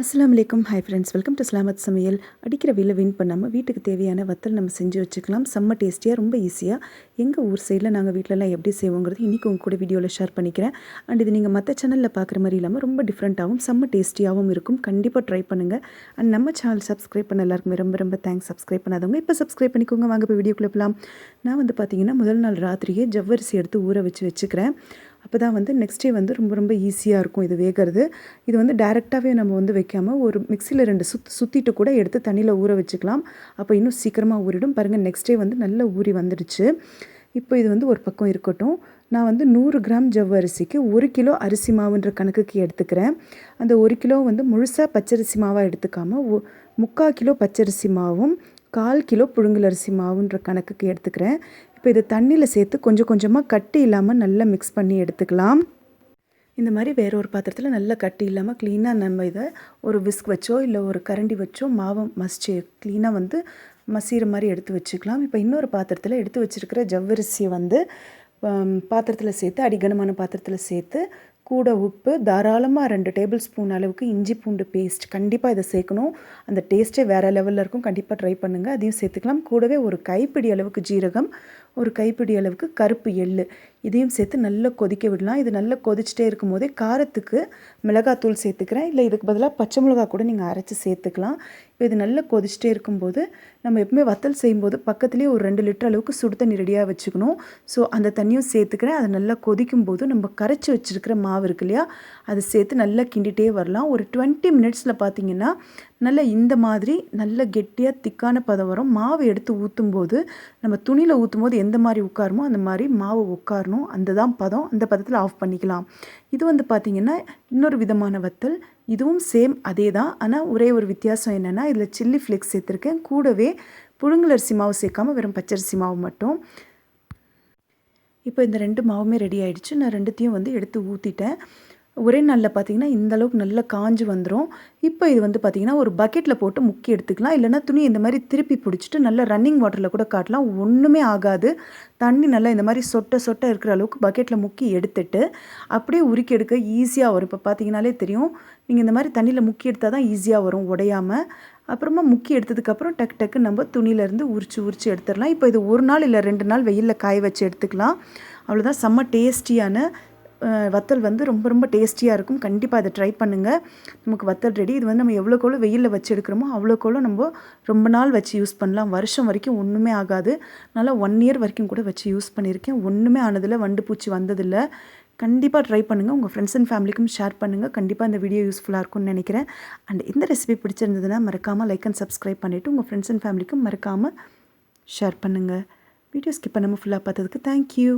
அஸ்லாம் அலைக்கும். Hi friends welcome to Salamath சமையல் அடிக்கிற வெயில வின் பண்ணாமல் வீட்டுக்கு தேவையான வத்தல் நம்ம செஞ்சு வச்சுக்கலாம். செம்ம டேஸ்டியாக ரொம்ப ஈஸியாக எங்கள் ஊர் சைடில் நாங்கள் வீட்டிலலாம் எப்படி செய்வோங்கிறது இன்றைக்கி உங்க கூட வீடியோவில் ஷேர் பண்ணிக்கிறேன். அண்ட் இது நீங்கள் மற்ற சேனலில் பார்க்குற மாதிரி இல்லாமல் ரொம்ப டிஃப்ரெண்ட்டாகவும் செம்ம டேஸ்டியாகவும் இருக்கும். கண்டிப்பாக ட்ரை பண்ணுங்கள் அண்ட் நம்ம சேனல் சப்ஸ்கிரைப் பண்ண எல்லாருக்குமே ரொம்ப ரொம்ப தேங்க்ஸ் சப்ஸ்கிரைப் பண்ணாதவங்க இப்போ சப்ஸ்கிரைப் பண்ணிக்கோங்க. வாங்க போய் வீடியோக்குள்ளே போகலாம் நான் வந்து பார்த்திங்கன்னா முதல் நாள் ராத்திரியே ஜவ்வரிசி எடுத்து ஊற வச்சு வச்சுக்கிறேன். அப்போ தான் வந்து நெக்ஸ்ட் டே வந்து ரொம்ப ரொம்ப ஈஸியாக இருக்கும் இது வேகிறது. இது வந்து டேரெக்டாகவே நம்ம வந்து வைக்காமல் ஒரு மிக்சியில் ரெண்டு சுத் சுற்றிட்டு கூட எடுத்து தண்ணியில் ஊற வச்சுக்கலாம். அப்போ இன்னும் சீக்கிரமாக ஊறிடும். பாருங்கள் நெக்ஸ்ட் டே வந்து நல்லா ஊறி வந்துடுச்சு. இப்போ இது வந்து ஒரு பக்கம் இருக்கட்டும். நான் வந்து நூறு கிராம் ஜவ்வரிசிக்கு ஒரு கிலோ அரிசி மாவுன்ற கணக்குக்கு எடுத்துக்கிறேன். அந்த ஒரு கிலோ வந்து முழுசாக பச்சரிசி மாவாக எடுத்துக்காமல் ஒ முக்கால் கிலோ பச்சரிசி மாவும் கால் கிலோ புழுங்கலரிசி மாவுன்ற கணக்குக்கு எடுத்துக்கிறேன். இப்போ இதை தண்ணியில் சேர்த்து கொஞ்சம் கொஞ்சமாக கட்டி இல்லாமல் நல்லா மிக்ஸ் பண்ணி எடுத்துக்கலாம். இந்த மாதிரி வேற ஒரு பாத்திரத்தில் நல்லா கட்டி இல்லாமல் க்ளீனாக நம்ம இதை ஒரு விஸ்க் வச்சோ இல்லை ஒரு கரண்டி வச்சோ மாவை மசிச்சு க்ளீனாக வந்து மசிகிற மாதிரி எடுத்து வச்சுக்கலாம். இப்போ இன்னொரு பாத்திரத்தில் எடுத்து வச்சுருக்கிற ஜவ்வரிசியை வந்து பாத்திரத்தில் சேர்த்து அடிகனமான பாத்திரத்தில் சேர்த்து கூட உப்பு தாராளமாக ரெண்டு டேபிள் ஸ்பூன் அளவுக்கு இஞ்சி பூண்டு பேஸ்ட் கண்டிப்பாக இதை சேர்க்கணும். அந்த டேஸ்ட்டே வேறு லெவலில் இருக்கும். கண்டிப்பாக ட்ரை பண்ணுங்கள் அதையும் சேர்த்துக்கலாம். கூடவே ஒரு கைப்பிடி அளவுக்கு ஜீரகம் ஒரு கைப்பிடி அளவுக்கு கருப்பு எள்ளு. இதையும் சேர்த்து நல்லா கொதிக்க விடலாம். இது நல்லா கொதிச்சிட்டே இருக்கும் போதே காரத்துக்கு மிளகாத்தூள் சேர்த்துக்கிறேன். இல்லை இதுக்கு பதிலாக பச்சை மிளகா கூட நீங்கள் அரைச்சி சேர்த்துக்கலாம். இப்போ இது நல்லா கொதிச்சிட்டே இருக்கும்போது நம்ம எப்பவுமே வத்தல் செய்யும்போது பக்கத்துலேயே ஒரு ரெண்டு லிட்டர் அளவுக்கு சுடு தண்ணி ரெடியாக வச்சுக்கணும். ஸோ அந்த தண்ணியும் சேர்த்துக்கிறேன். அது நல்லா கொதிக்கும் போது நம்ம கரைச்சி வச்சுருக்கிற மாவு இருக்கு இல்லையா அதை சேர்த்து நல்லா கிண்டிகிட்டே வரலாம். ஒரு டுவெண்ட்டி மினிட்ஸில் பார்த்தீங்கன்னா நல்லா இந்த மாதிரி நல்ல கெட்டியாக திக்கான பதம் வரும் மாவு எடுத்து ஊற்றும் போது நம்ம துணியில் ஊற்றும் போது எந்த மாதிரி உட்காருமோ அந்த மாதிரி மாவு உட்காரணும். அந்த தான் பதம். அந்த பதத்தில் ஆஃப் பண்ணிக்கலாம். இது வந்து பார்த்திங்கன்னா இன்னொரு விதமான வத்தல். இதுவும் சேம் அதே தான். ஆனால் ஒரே ஒரு வித்தியாசம் என்னென்னா இதில் சில்லி ஃப்ளேக்ஸ் சேர்த்துருக்கேன். கூடவே புழுங்கலரிசி மாவு சேர்க்காமல் வெறும் பச்சரிசி மாவு மட்டும். இப்போ இந்த ரெண்டு மாவுமே ரெடி ஆகிடுச்சு நான் ரெண்டுத்தையும் வந்து எடுத்து ஊற்றிட்டேன் ஒரே நாளில் பார்த்தீங்கன்னா இந்தளவுக்கு நல்லா காஞ்சு வந்துடும் இப்போ இது வந்து பார்த்திங்கன்னா ஒரு பக்கெட்டில் போட்டு முக்கி எடுத்துக்கலாம். இல்லைனா துணி இந்த மாதிரி திருப்பி பிடிச்சிட்டு நல்லா ரன்னிங் வாட்டரில் கூட காட்டலாம். ஒன்றுமே ஆகாது. தண்ணி நல்லா இந்த மாதிரி சொட்ட சொட்ட இருக்கிற அளவுக்கு பக்கெட்டில் முக்கி எடுத்துட்டு அப்படியே உருக்கி எடுக்க ஈஸியாக வரும். இப்போ பார்த்தீங்கனாலே தெரியும். நீங்கள் இந்த மாதிரி தண்ணியில் முக்கி எடுத்தால் தான் ஈஸியாக வரும் உடையாமல் அப்புறமா முக்கி எடுத்ததுக்கப்புறம் டக்கு டக்கு நம்ம துணியிலேருந்து உரிச்சு உரிச்சு எடுத்துடலாம். இப்போ இது ஒரு நாள் இல்லை ரெண்டு நாள் வெயிலில் காய வச்சு எடுத்துக்கலாம். அவ்வளோதான் செம்ம டேஸ்டியான வத்தல் வந்து ரொம்ப ரொம்ப டேஸ்டியாக இருக்கும். கண்டிப்பாக அதை ட்ரை பண்ணுங்கள் நமக்கு வத்தல் ரெடி இது வந்து நம்ம எவ்வளோக்கெவ்வளோ வெயிலில் வச்சு எடுக்கிறோமோ அவ்வளோக்கெவ்வளோ நம்ம ரொம்ப நாள் வச்சு யூஸ் பண்ணலாம். வருஷம் வரைக்கும் ஒன்றுமே ஆகாது. நல்லா ஒன் இயர் வரைக்கும் கூட வச்சு யூஸ் பண்ணியிருக்கேன். ஒன்றுமே ஆனதில்லை வண்டு பூச்சி வந்ததில்லை. கண்டிப்பாக ட்ரை பண்ணுங்கள் உங்கள் ஃப்ரெண்ட்ஸ் அண்ட் ஃபேமிலிக்கும் ஷேர் பண்ணுங்கள் கண்டிப்பாக இந்த வீடியோ யூஸ்ஃபுல்லாக இருக்கும்னு நினைக்கிறேன். அண்ட் இந்த ரெசிபி பிடிச்சிருந்ததுன்னா மறக்காமல் லைக் அண்ட் சப்ஸ்கிரைப் பண்ணிவிட்டு உங்கள் ஃப்ரெண்ட்ஸ் அண்ட் ஃபேமிலிக்கும் மறக்காமல் ஷேர் பண்ணுங்கள் வீடியோ ஸ்கிப் பண்ணாமல் ஃபுல்லாக பார்த்ததுக்கு தேங்க்யூ